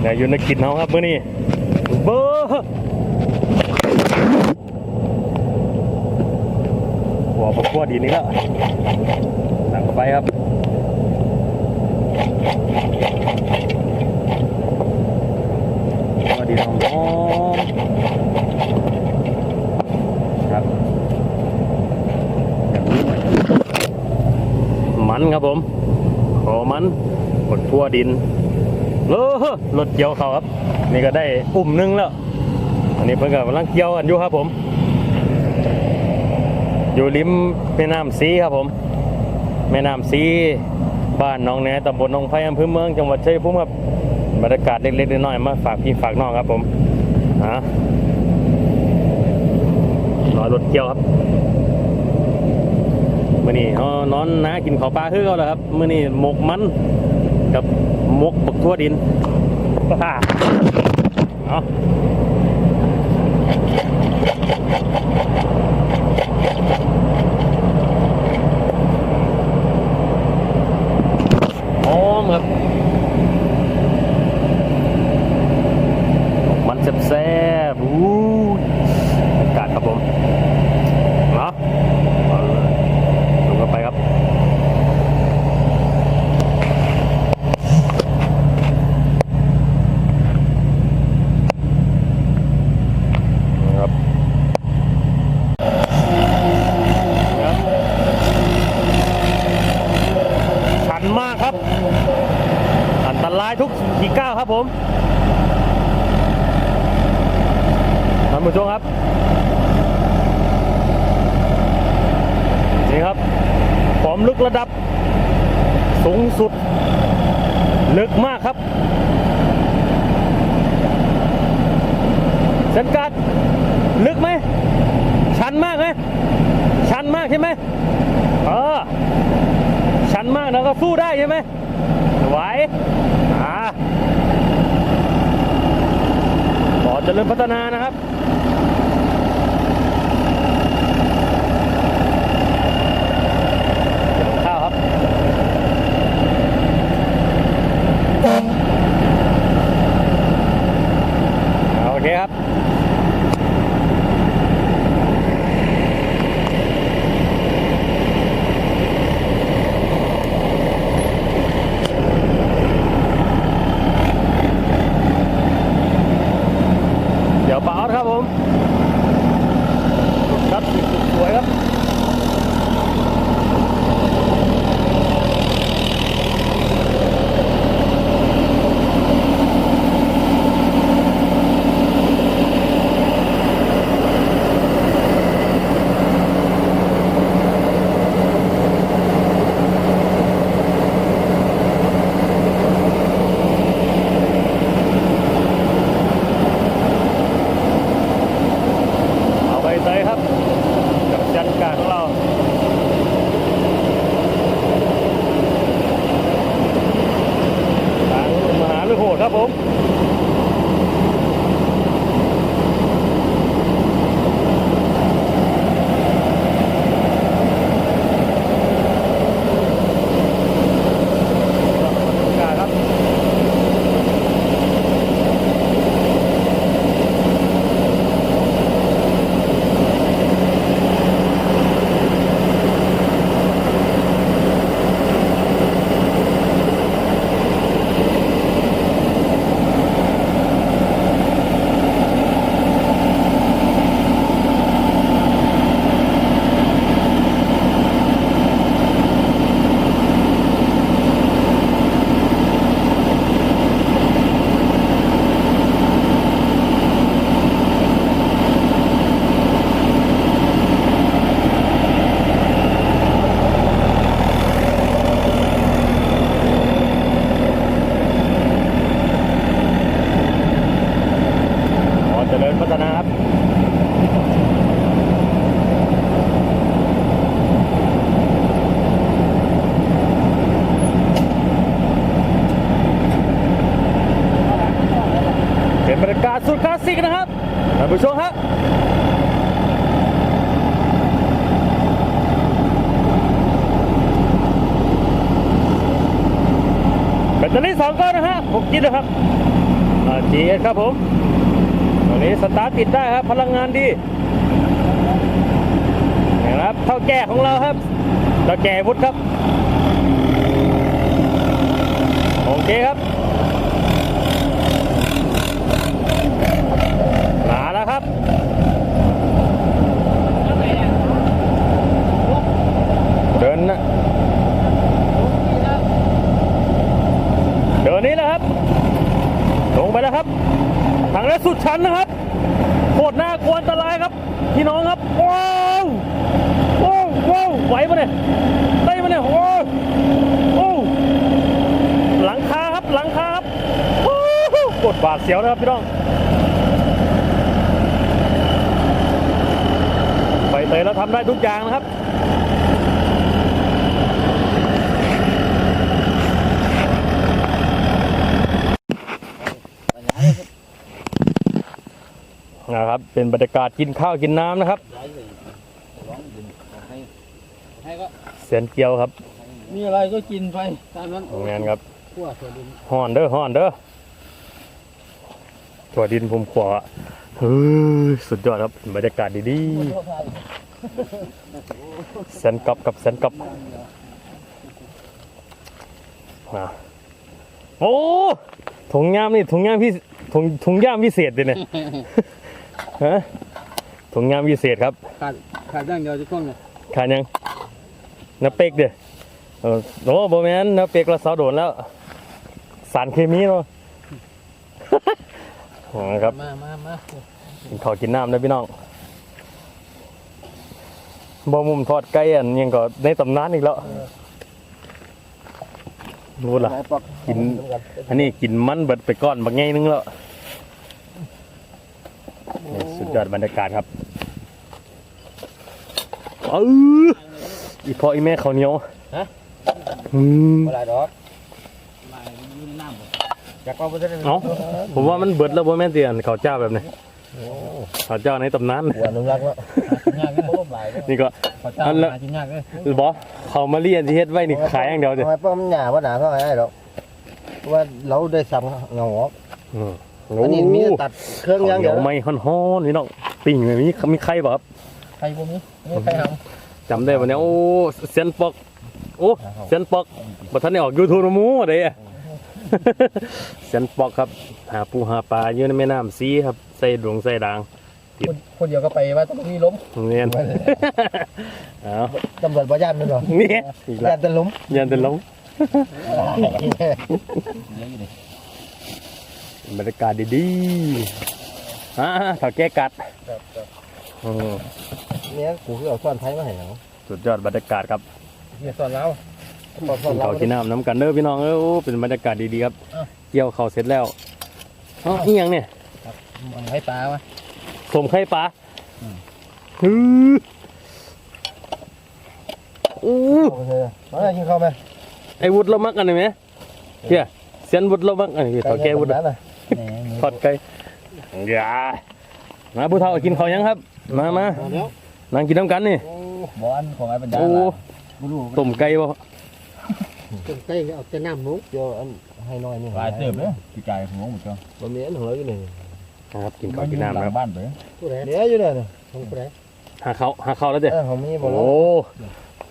เดี๋ยวอยู่ในกินเฮาครับเมื้อนี้เบอร์หัวประกวดดีนี่แล้วหลังไฟครับดีหอมหอมครับแบบนี้มันครับผมขอมันหมดพัวดิน เลอรถเกี่ยวเขาครับ นี่ก็ได้ปุ่มหนึงแล้ว อันนี้เพิ่งกำลังเกี่ยวกันอยู่ครับผม อยู่ริมแม่น้ำซีครับผม แม่น้ำซีบ้านหน้องแหนตำบลหนองไผ่อำเภอเมืองจังหวัดชัยภูมิครับบรรยากาศเล็กๆน้อยๆมาฝากพี่ฝากน้องครับผมฮะรอรถเกี่ยวครับมื่อนี้นอนนะกินข้าวปลาคือเขาแล้วครับมื่อนี้หมกมันกับ มกบักทั่วดินฮ่าเอาหอมครับ มันแซ่บๆอู้ากาศครับผมเนาะเอาเลยลงกันไปครับ นะครับนะครับชันมากครับ อันตรายทุกทีก้าวครับผมท่านผู้ชมครับนี่ครับความลึกระดับสูงสุด ลึกมากครับเซนกัดลึกไหมชันมากไหมชันมากใช่ไหมเออ ชันมากแล้วก็สู้ได้ใช่ไหมไหวอ่าขอเจริญพัฒนานะครับครับโอเคครับ เดี๋ยวปาออดครับผมครับสวยครับ เอาไปใส่ครับ กับจันการของเรา ทางม หาลือโหดครับผม ครับ ขอเจริญพัฒนาครับ เป็นบรรยากาศ สุดคลาสสิกนะครับท่านผู้ชมครับแบตเตอรี่สองก้อนนะฮะผมกินนะครับจีเอสครับผมตอนนี้สตาร์ทติดได้ครับพลังงานดีนี่ครับเท่าแก่ของเราครับเท่าแก่วุฒิครับ โอเคครับมา แล้วครับเดินนะเดินนี้แหละครับ ลงไปแล้วครับทางแรกสุดชันนะครับโคตรน่ากลัวอันตรายครับพี่น้องครับว้าวว้าวว้าวไหวปะเนี่ยได้ปะเนี่ยโอ้โอ้หลังคาครับหลังคาครับโอ้โหกดบาดเสียวนะครับพี่น้อง ไป เตยแล้วทำได้ทุกอย่างนะครับนะครับเป็นบรรยากาศกินข้าวกินน้ำนะครับให้ก็เสียนเกียวครับ มีอะไรก็กินไปตามนั้นโรงงานครับขั้วถั่วดินห่อนเด้อห่อนเด้อถั่วดินผมขวา เฮ้ยสุดยอดครับบรรยากาศดีๆเซนกับกับเซนกับอะโอ้ถุงยามนี่ถุงยามพี่ถุงถุงยามพิเศษเลยเนี่ยฮะถุงยามพิเศษครับขาดขาดอย่างเดียวจะต้องเนี่ยขาดยังน้าเป็กเด้อเออโอ้โบแมนน้าเป็กเราเสาโดนแล้ว สารเคมีเนาะ อ๋อครับมามามากินข้าวกินน้ำนะพี่น้องบ่มุมทอดไก่อันยังก็ในตำนานอีกแล้วรู้ล่ะไหนปอกกิน อันนี้กินมันเบิดไปก้อนบางไงนึงแล้วนี่สุดยอดบรรยากาศครับเอออีพ่ออีแม่เขาวเหนียวอืมเวลาดอกมาอยู่ในน้ำหมด จากว่าจะได้เอ้าผมว่ามันเบิดแล้วบ่แม่นเตียนข้าวเจ้าแบบนี้ข้าวเจ้าในตำนานหัวนุ่มรักแล้วยากเลยโอ้หลายเลยนี่ก็ขอเจ้าอันละหากินยากเลยบอเขามาเรียนที่เฮ็ดไว้นี่ขายอย่างเดียวเด้ทำไมป้อมหยาว่าหนาเขาไอ้หรอกเพราะว่าเราได้ซ้ำเงาออกอืมอันนี้มีแต่ตัดเครื่องข้าย่าวงเหนีเดียยววไม่ฮ้อนๆนี่น้องปิ้งแบบนี้มีไข่บ่ครับใครพวกนี้นี่ใครทจำได้วันนี้โอ้เซียนปอกโอ้เซียนปอกบ่ทันได้ออก YouTube นะหมูเด้ เซียนปอกครับ หาปูหาปลาอยู่ในแม่น้ำซีครับ ใส่ดวงใส่ด่างำคนคนเดียวก็ไปว่าต้องมีล้มเนียนเอาตำรวจบ่ย่านนั่นหรอเนี่ยอีกแล้ย่าวนตะลุมยันจะลงบรรยากาศดีๆอ่าถ้าแก้กัดอืมเนี่ยกูคือเอาซ่อนไทยมาให้หนังสุดยอดบรรยากาศครับเนี่ยสอนเราซ่อนซ่อน กินเข้าวกินน้ำน้ำกันเด้อพี่น้องเออโอ้เป็นบรรยากาศดีๆครับเกี่ยวข้าวเสร็จแล้วอ๋ออีหยังเนี่ยมันให้ปลาวะสมไข่ปลาฮืออู้มาเลยกินข้าวไหมไอ้วุฒิเรามักอันไหมเฮียเสียนวุฒิเรามักอันนี้ถอดแกวุฒิถอดไก่อย่ามาผู้เฒ่ากินข้าวยังครับ มามานั่งกินน้ำกันนี่บอลของไอ้บรรดาโอ้บุรุษต้มไก่บ่ ใกล้เอาแต่น้ำมุกเดี๋ยวอันให้น้อยนี่หลายเติมเลยพี่กายหัวหมดจ้ะบะหมี่อันของเราอยู่นี่ครับกินข้าวกินน้ำนะครับบ้านไปผู้ใดเดี๋ยวอยู่เนี่ยของผู้ใดหาข้าวหาข้าวแล้วเด้อเออของมีบ่โอ้รู้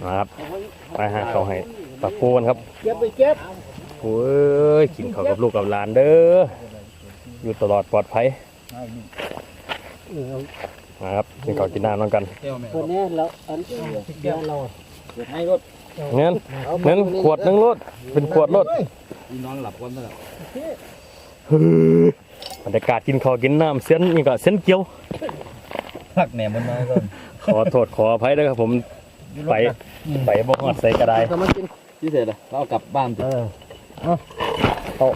นะครับไปหาข้าวให้ตะโกนครับเก็บไปเก็บโอ้ยกินข้าวกับลูกกับหลานเด้ออยู่ตลอดปลอดภัยนะครับกินข้าวกินน้ำน้ำกันเที่ยวแม่คนนี้แล้วอันเดียวเราให้รถ เงินเงินขวดหนึงรถเป็นขวดรถพี่นอนหลับวันนั่นแหละเฮ้ยบรรยากาศกินข้าวกินน้ำเส้นนี่ก็เส้นเกี๊ยวพักแหนมมันมาก่อนขอโทษขออภัยด้วยครับผมไปไปบ่ฮอดใส่กระไดก็มากินที่เสร็จแล้วเรากลับบ้านเออโอ้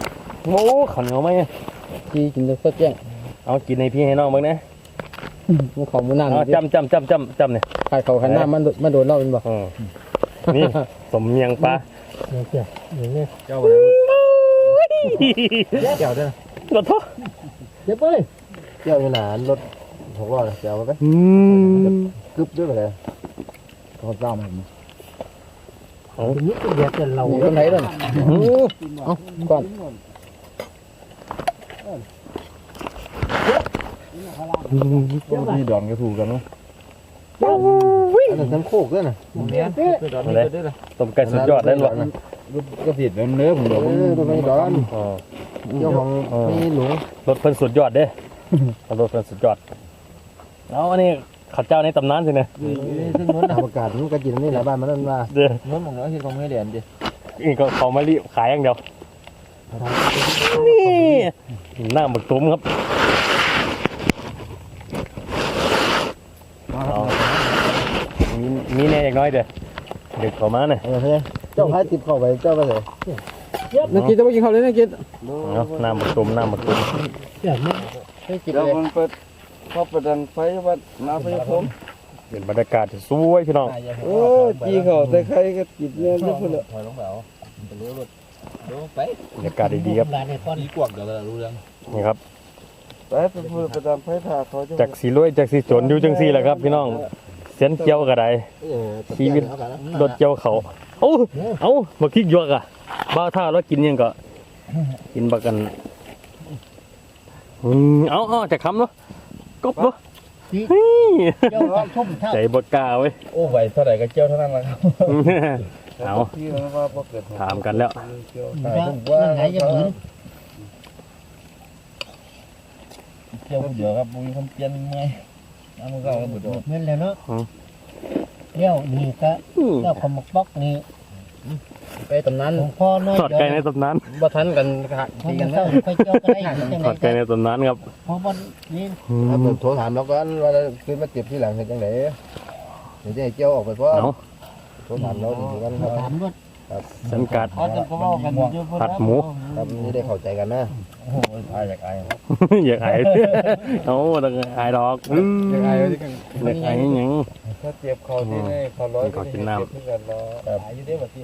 ข้าวเหนียวไหมที่กินเลยก็แจ้งเอากินให้พี่ให้น้องบ้างนะมันของมันนั่งเอาจำจำจำจำจำเนี่ยใครเขาขันหน้ามันมันโดนเราเป็นบ่อืม นี่สมเมียงปลาเนี่ยเกี่ยวอย่างนี้เจ้าอะไรเกี่ยวด้วยขอโทษเก็บไปเกี่ยวอยู่หนารถหกล้อเกี่ยวไปอืมกึบด้วยไปเลยเขาเจ้ามันเป็นนิดเดียวแต่เราคนไหนเลยอืมเอ้าก่อนมีดอนก็ถูกกันเนาะ อันนั้นทั้งโคกด้วยนะเมียคือดอนนี่ด้วยล่ะต้มไก่สุดยอดได้หรอก็ผิดแบบเนื้อผมเดี๋ยวตัวไม่ดอนอ๋อเจ้าของมีหลวงรถเพิ่นสุดยอดเด้เอารถเพิ่นสุดยอดแล้วอันนี้ข้าวเจ้าในตำนานสินะซึ่งมันอากาศมันก็กินนี่หลายบ้านมันนั่นว่าเด้อนู้นมองแล้วที่เขาไม่เรียนดินี่ก็เขามารีขายอย่างเดียวนี่หน้าหมึกตุ้มครับเอามีมีแน่อย่างน้อยเด้อเด็กเข้ามาเนี่ยเออเฮ้ยเจ้าพายติดเข้าไปเจ้าไปเลยนักกินจะไปกินข้าวเลยนักกินเอาหน้าหมึกตุ้มหน้าหมึกตุ้มให้กินแล้วเลยมันเปิดพอประดันไฟวัดนาไฟผมเป็นบรรยากาศที่สวยพี่น้องโอ้จีเขาแต่ใครก็ติดเนี่ยทุกคนเลยถอยลงไปเอาไปรู้รถดูไปบรรยากาศดีๆครับร้านในก้อนนี้กวกเดี๋ยวเรารู้เรื่องนี่ครับแต่ไปเปิดประดันไฟถ่าเขาจะจากสีรวยจากสีจนอยู่จังสีแหละครับพี่น้อง เส้นเจียวกระไดชีวิตรถเจียวเขาเอ้าเอ้ามาคิกยวกอะบ้าท่าแล้วกินยังก็ กินบักกันอืมเอาเอาจากคำเนาะกบเนาะเฮ้ยใจบกกล้าเว้ยโอ้ไหวเท่าไหร่ก็เจียวเท่านั้นแหละครับเอาที่มันว่าพอเกิดถามกันแล้วว่าไงจะผืนเจียวเดี๋ยวครับบุญคำเปลี่ยนเมื่อย เอามือเข้ากับบุตรแม่นแล้วเนาะอืมเดี๋ยวนี่ก็อืมเจ้าขมกป๊อกนี่ไปตำนานหลวงพ่อน้อยทอดไก่ในตำนานบ่ทันกันค่ะพอตีมักันนเศร้าแล้วไปเจ้าก็ได้อยู่จังทอดไดไก่ในตำนานครับเพราะว่านี่อืถ้ามเปิดโทรถามเราก่อนว่าขึ้นมาเจ็บที่หลังเห็นจังไหนเดี๋ยวจะให้เจ้าออกไปเพราะเอาโทรถามเราถึงกันคมารับถา มว่าสันกัด เขาจะก็เล่ากันอยู่ผัดหมู ครับนี่ได้เข้าใจกันนะโอ้โหอายอยากอายอยากไอ้เอาตะไอ้ดอกอืมยังไงอยวะที่กันากไอ้หยัง ถ้าเจ็บเขาที่นี่เขาร้อยเขากินน้ำเจ็บที่กันเนาะอายุเด้อบ่ที่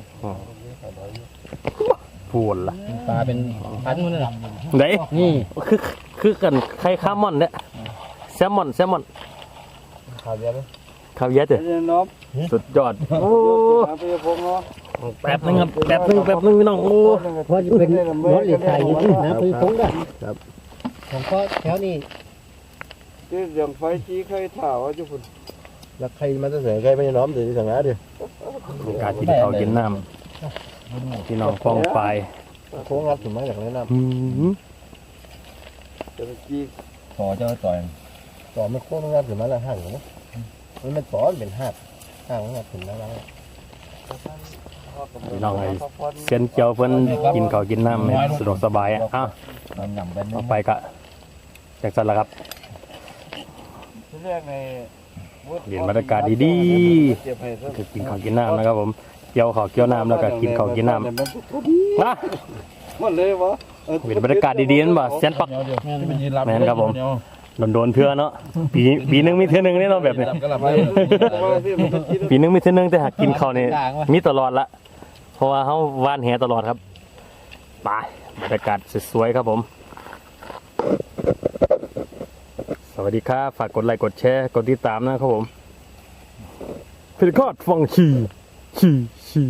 พูนล่ะปลาเป็นพันมันน่ะไหนนี่คือคือกันไข่ข้าวมอนเนี่ยแซลมอนแซลมอนข่าวเดียวเลยข้าวเยอะเด้อเรียนน้องสุดยอดโอ้ นาไฟผมเนาะแป๊บนึงครับแป๊บนึงแป๊บนึงพี่น้องโอ้เพราะจะเป็นรถหลีกทางอยู่ที่นะพี่พงได้ผมก็แถวนี้ที่อย่างไฟจี้เคยถ่าว่าจุคุณแล้วใครมาจะเสนอใครไม่น้อมถึงสังหารดิมีการกินข้าวกินน้ำพี่น้องฟ้องไปโค้งงัดถึงมาจากนั้นนะอืมจะไปจี้ต่อเจ้าต่อยต่อไม่โค้งงัดถึงมาแล้วห่างกันนะมันเป็นต่อเป็นหักห่างงัดถึงมาแล้ว พี่น้องไอ้เซียนเจียวเพิ่นกินข้าวกินน้ำให้สะดวกสบายอะอ้าวน้ำยำเป็นต่อไปก็จากสันละครับที่แรกในเรียนบรรยากาศดีเจ็บให้ซะคือกินข้าวกินน้ำนะครับผมเกี่ยวข้าวเกี่ยวน้ำแล้วก็กินข้าวกินน้ำนะหมดเลยวะเห็นบรรยากาศดีๆนั่นบ่เซียนปักแม่นครับผมโดนๆเทื่อเนาะปีปีหนึงมีเทื่อหนึงนี่เนาะแบบเนี้ยก็หลับไปปีหนึงมีเทื่อหนึงแต่หากกินข้าวนี่มีตลอดละ เพราะว่าเขาว่านแหตลอดครับไปบรรยากาศสวยๆครับผม สวัสดีครับ ฝากกดไลค์กดแชร์กดติดตามนะครับผมพิลคอดฟังชีชีชี